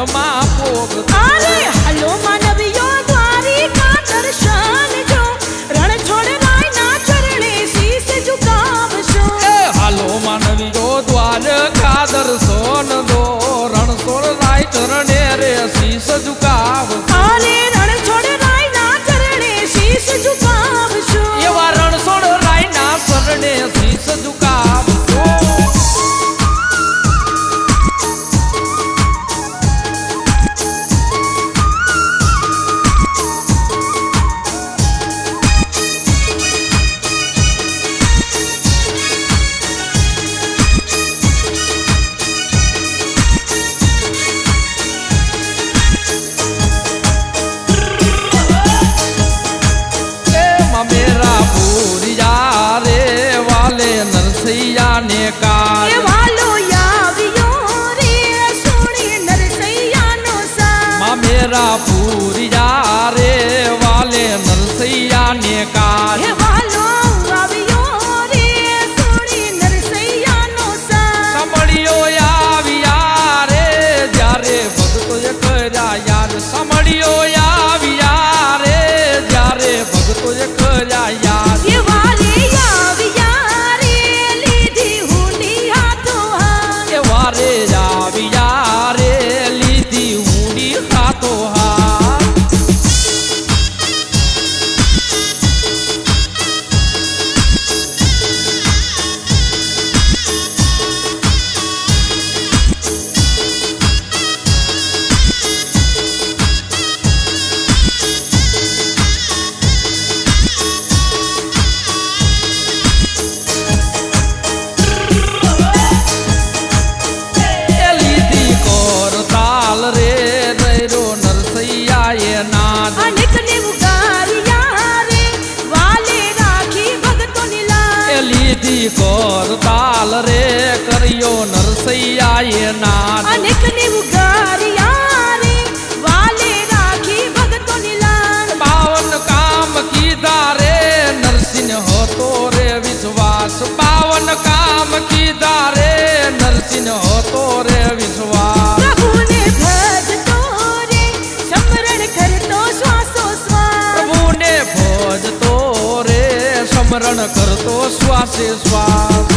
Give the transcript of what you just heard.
વેલમાં પોગ અરે હલો માનવીઓ દ્વારિકા દર્શન જો. રણ છોડ રાયના ચરણે શીશ ઝુકાવશો. એ હાલો માનવીઓ દ્વારકા દર્શન દો રણ છોડ રાય ચરણે રે શીશ ઝુકાવશો. તુલસી કરતાલ રે કર્યો નરસૈયાએ ના અનેક ને ઉગારિયા રે વાલે રાખી ભગતો નિલાન પાવન કામ કીધા રે નરસિંહ હતો રે વિશ્વાસ. પાવન કામ કીધા રે નરસિંહ હતો રે વિશ્વાસ. કરતો શ્વાસો શ્વાસ. પ્રભુને ભજતો રે સમરણ કરતો sensual